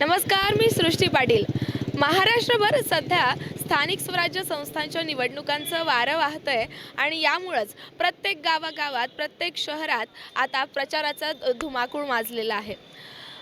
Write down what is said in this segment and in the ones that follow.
नमस्कार मी सृष्टी पाटील. महाराष्ट्रभर सध्या स्थानिक स्वराज्य संस्थांच्या निवडणुकांचं वारं वाहतंय आणि यामुळंच प्रत्येक गावागावात प्रत्येक शहरात आता प्रचाराचा धुमाकूळ माजलेला आहे.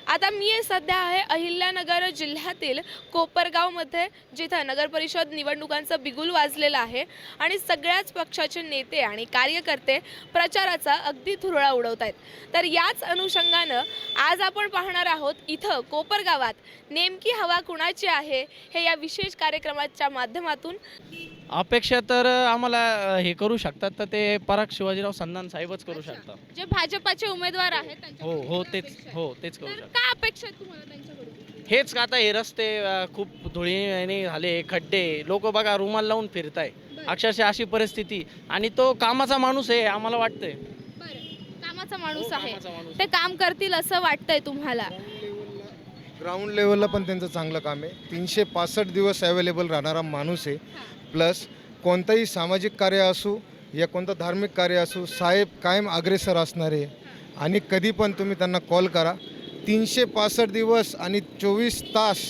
आता मी सध्या आहे अहिल्यानगर जिल्ह्यातील कोपरगावमध्ये जिथं नगरपरिषद निवडणुकांचं बिगुल वाजलेलं आहे. आणि सगळ्याच पक्षाचे नेते आणि कार्यकर्ते प्रचाराचा अगदी थुरळा उडवत आहेत तर याच अनुषंगानं आज आपण पाहणार आहोत इथं कोपरगावात नेमकी हवा कुणाची आहे हे या विशेष कार्यक्रमाच्या माध्यमातून अपेक्षा तर आम्हाला हे करू शकतात. तर ते पराग शिवाजीराव संधान साहेबच करू शकतात. जे भाजपाचे उमेदवार आहेत हो हो तेच अपेक्षा. आहे. हो तेच करू तर शकतात. काय अपेक्षा तुम्हाला त्यांच्याकडून? हेच का आता हे रस्ते अ, खूप धुळीने झाले खड्डे लोक बघा रुमाल लावून फिरताय. बरं. अक्षरशः अशी परिस्थिती. आणि तो कामाचा माणूस आहे आम्हाला वाटतंय. बरं. कामाचा माणूस हो, आहे. कामाचा माणूस. ते काम करतील असं वाटतंय तुम्हाला. ग्राउंड लेवलला पण त्यांचं चांगलं काम आहे. तीनशे पासष्ट दिवस अवेलेबल राहणारा माणूस आहे. प्लस कोणतंही सामाजिक कार्य असू या कोणतं धार्मिक कार्य असू साहेब कायम अग्रेसर असणारे आणि कधी पण तुम्ही त्यांना कॉल करा. तीनशे पासष्ट दिवस आणि चोवीस तास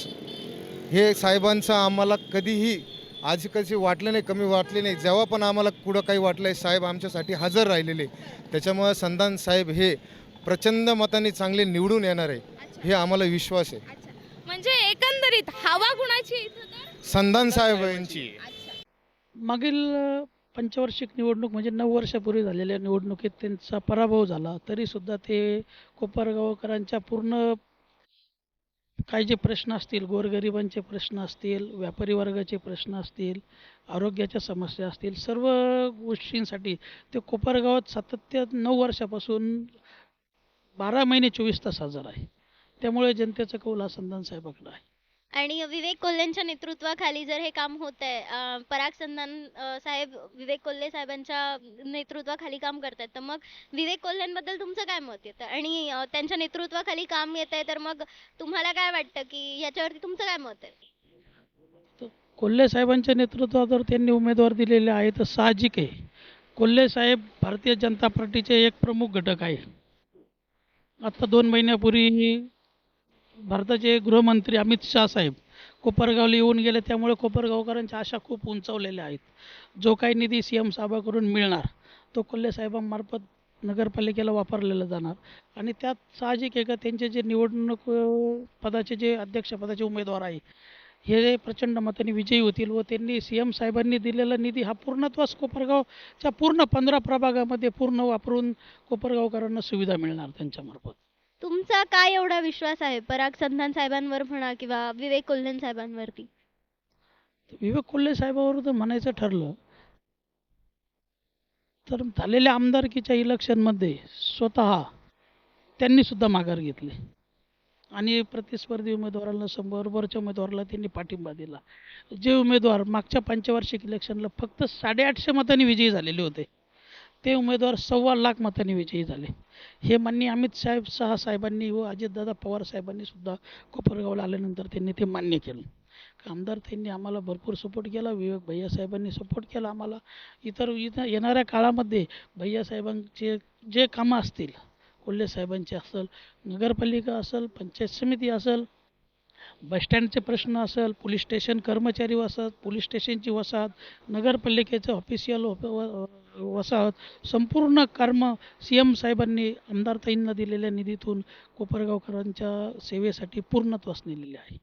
हे साहेबांचं आम्हाला कधीही आज कधी वाटलं नाही कमी वाटले नाही. जेव्हा पण आम्हाला कुठं काही वाटलं आहे साहेब आमच्यासाठी हजर राहिलेले. त्याच्यामुळं संदान साहेब हे प्रचंड मताने चांगले निवडून येणार आहे. हे आम्हाला विश्वास आहे. अच्छा. म्हणजे एकंदरीत हवा कुणाची इथं तर? संधान साहेब यांची मागील अ, पंचवार्षिक निवडणूक म्हणजे नऊ वर्षापूर्वी झालेल्या निवडणुकीत त्यांचा पराभव झाला. तरीसुद्धा ते कोपरगावकरांच्या पूर्ण काही जे प्रश्न असतील गोरगरिबांचे प्रश्न असतील व्यापारी वर्गाचे प्रश्न असतील आरोग्याच्या समस्या असतील सर्व गोष्टींसाठी ते कोपरगावात सातत्य नऊ वर्षापासून बारा महिने चोवीस तास हजर आहे. त्यामुळे जनतेचा कौल हा संधान साहेबाकडे आहे. आणि विवेक कोल्हेंच्या नेतृत्वाखाली जर हे काम होत आहे पराग संधान साहेब विवेक कोल्हे साहेबांच्या नेतृत्वाखाली काम करतायत तर मग विवेक कोल्हेंबद्दल तुमचं काय मत येतं? आणि त्यांच्या नेतृत्वाखाली काम येत आहे तर मग तुम्हाला काय वाटतं की याच्यावरती तुमचं काय मत आहे? कोल्हे साहेबांच्या नेतृत्वावर त्यांनी उमेदवार दिलेले आहे तर साहजिक आहे. कोल्हे साहेब भारतीय जनता पार्टीचे एक प्रमुख घटक आहे. आता दोन महिन्यापूर्वी भारताचे गृहमंत्री अमित शाह साहेब कोपरगावला येऊन गेले त्यामुळे कोपरगावकरांच्या आशा खूप उंचावलेल्या आहेत. जो काही निधी सी एम साहेबाकडून मिळणार तो कोल्हे साहेबांमार्फत नगरपालिकेला वापरलेला जाणार. आणि त्यात साहजिक आहे का त्यांचे जे निवडणूक पदाचे जे अध्यक्षपदाचे उमेदवार आहे हे प्रचंड मताने विजयी होतील व त्यांनी सी एम साहेबांनी दिलेला निधी हा पूर्णत्वास कोपरगावच्या पूर्ण पंधरा प्रभागामध्ये पूर्ण वापरून कोपरगावकरांना सुविधा मिळणार त्यांच्यामार्फत? तुमचा काय एवढा विश्वास आहे? पराग संधान साहेबांवर म्हणा किंवा विवेक कोल्हे साहेबांवरती. विवेक कोल्हे साहेबावर जर म्हणायचं ठरलं. तर झालेल्या आमदारकीच्या इलेक्शनमध्ये स्वतः त्यांनी सुद्धा माघार घेतली. आणि प्रतिस्पर्धी उमेदवाराला समोरच्या उमेदवाराला त्यांनी पाठिंबा दिला. जे उमेदवार मागच्या पंचवार्षिक इलेक्शनला फक्त साडेआठशे मतांनी विजयी झालेले होते. ते उमेदवार सव्वा लाख मतांनी विजयी झाले. हे मान्य अमित साहेब शहा साहेबांनी व अजितदादा पवार साहेबांनी सुद्धा कोपरगावला आल्यानंतर त्यांनी ते मान्य केलं. आमदार त्यांनी आम्हाला भरपूर सपोर्ट केला विवेक भैया साहेबांनी सपोर्ट केला आम्हाला. इतर इथं येणाऱ्या काळामध्ये भैया साहेबांचे जे कामं असतील कोल्हे साहेबांचे असेल नगरपालिका असेल पंचायत समिती असेल बसस्टँडचे प्रश्न असेल पोलीस स्टेशन कर्मचारी वसाहत पोलीस स्टेशनची वसाहत नगरपालिकेचं ऑफिशियल वसाहत संपूर्ण कर्म सी एम साहेबांनी आमदारताईंना दिलेल्या निधीतून कोपरगावकरांच्या सेवेसाठी पूर्णत्वास नेलेले आहे.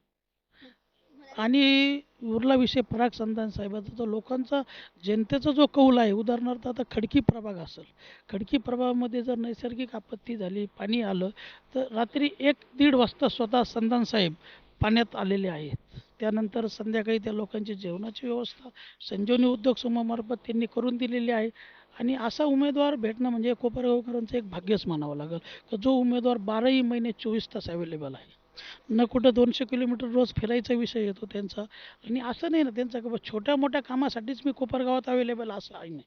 आणि उरला विषय पराग संधान साहेबांचा तो लोकांचा जनतेचा जो कौल आहे उदाहरणार्थ आता खडकी प्रभाग असेल खडकी प्रभागामध्ये जर नैसर्गिक आपत्ती झाली पाणी आलं तर रात्री एक दीड वाजता स्वतः संधान साहेब पाण्यात आलेले आहेत. त्यानंतर संध्याकाळी त्या लोकांची जेवणाची व्यवस्था संजीवनी उद्योग समूहामार्फत त्यांनी करून दिलेली आहे. आणि असा उमेदवार भेटणं म्हणजे कोपरगावकरांचं एक भाग्यच मानावं लागेल. का जो उमेदवार बाराही महिने चोवीस तास अवेलेबल आहे. न कुठं दोनशे किलोमीटर रोज फिरायचा विषय येतो त्यांचा. आणि असं नाही ना त्यांचा की बा छोट्या मोठ्या कामासाठीच मी कोपरगावात अवेलेबल असं आहे नाही.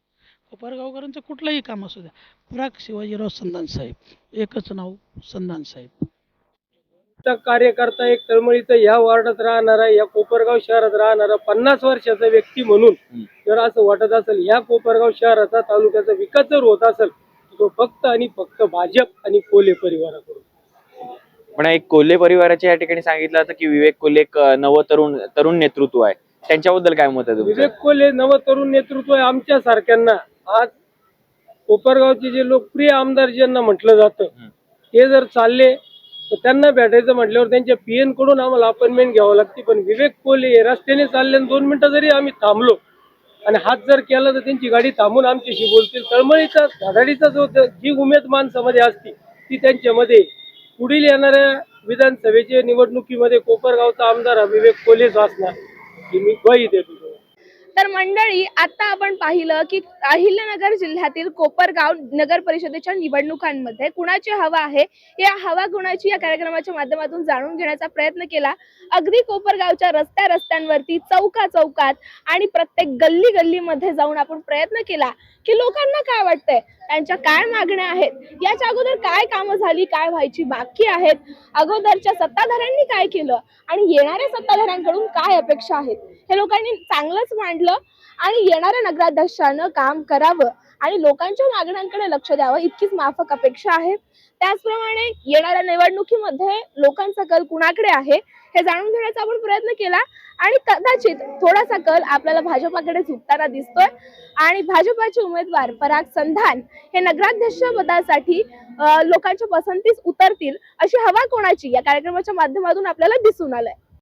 कोपरगावकरांचं कुठलंही काम असू द्या. पराग शिवाजीराव संधान साहेब. एकच नाव संधान साहेब. चा कार्यकर्ता एक तळमळीचा या वार्डात राहणारा या कोपरगाव शहरात राहणारा पन्नास वर्षाचा व्यक्ती म्हणून जर असं वाटत असेल या कोपरगाव शहराचा तालुक्याचा विकास जर होत असेल तो फक्त आणि फक्त भाजप आणि कोले परिवाराकडून. पण एक कोल्हे परिवाराच्या या ठिकाणी सांगितलं जातं की विवेक कोल्हे एक नव तरुण तरुण नेतृत्व आहे. त्यांच्याबद्दल काय मत आहे तुमचं? विवेक कोल्हे नव तरुण नेतृत्व आहे आमच्या सारख्यांना. आज कोपरगावचे जे लोकप्रिय आमदार ज्यांना म्हटलं जातं. ते जर चालले तर त्यांना भेटायचं म्हटल्यावर त्यांच्या पीएनकडून आम्हाला अपॉइंटमेंट घ्यावं लागते. पण विवेक कोहली हे रस्त्याने चालले आणि दोन मिनिटं जरी आम्ही थांबलो आणि हात जर केला तर त्यांची गाडी थांबून आमच्याशी बोलतील. तळमळीचा धडाडीचा जो जी उमेद माणसामध्ये असते ती त्यांच्यामध्ये पुढील येणाऱ्या विधानसभेच्या निवडणुकीमध्ये कोपरगावचा आमदार हा विवेक कोल्हेच असणार. ही मी ग्वाही देतो. तर मंडळी आता आपण पाहिलं की अहिल्यानगर जिल्ह्यातील कोपरगाव नगर परिषदेच्या निवडणुकांमध्ये कुणाची हवा आहे? या हवा कुणाची? या कार्यक्रमाच्या माध्यमातून जाणून घेण्याचा प्रयत्न केला. अगदी कोपरगावच्या रस्त्या रस्त्यांवरती चौका चौकात आणि प्रत्येक गल्ली गल्लीमध्ये जाऊन आपण प्रयत्न केला की लोकांना काय वाटतंय? त्यांच्या काय मागण्या आहेत? याच्या अगोदर काय कामं झाली काय व्हायची बाकी आहेत? अगोदरच्या सत्ताधाऱ्यांनी काय केलं? आणि येणाऱ्या सत्ताधाऱ्यांकडून काय अपेक्षा आहेत? हे लोकांनी चांगलंच मांडलं आणि येणाऱ्या नगराध्यक्षानं काम करावं आणि लोकांच्या मागण्यांकडे लक्ष द्यावं इतकीच माफक अपेक्षा आहे. त्याचप्रमाणे येणाऱ्या निवडणुकीमध्ये लोकांचा कल कुणाकडे आहे? हे जाणून घेण्याचा आपण प्रयत्न केला. आणि कदाचित थोडासा कल आपल्याला भाजपाकडे झुकताना दिसतोय. आणि भाजपाचे उमेदवार पराग संधान हे नगराध्यक्ष पदासाठी लोकांच्या पसंतीस उतरतील अशी हवा कोणाची? या कार्यक्रमाच्या माध्यमातून आपल्याला दिसून आलंय.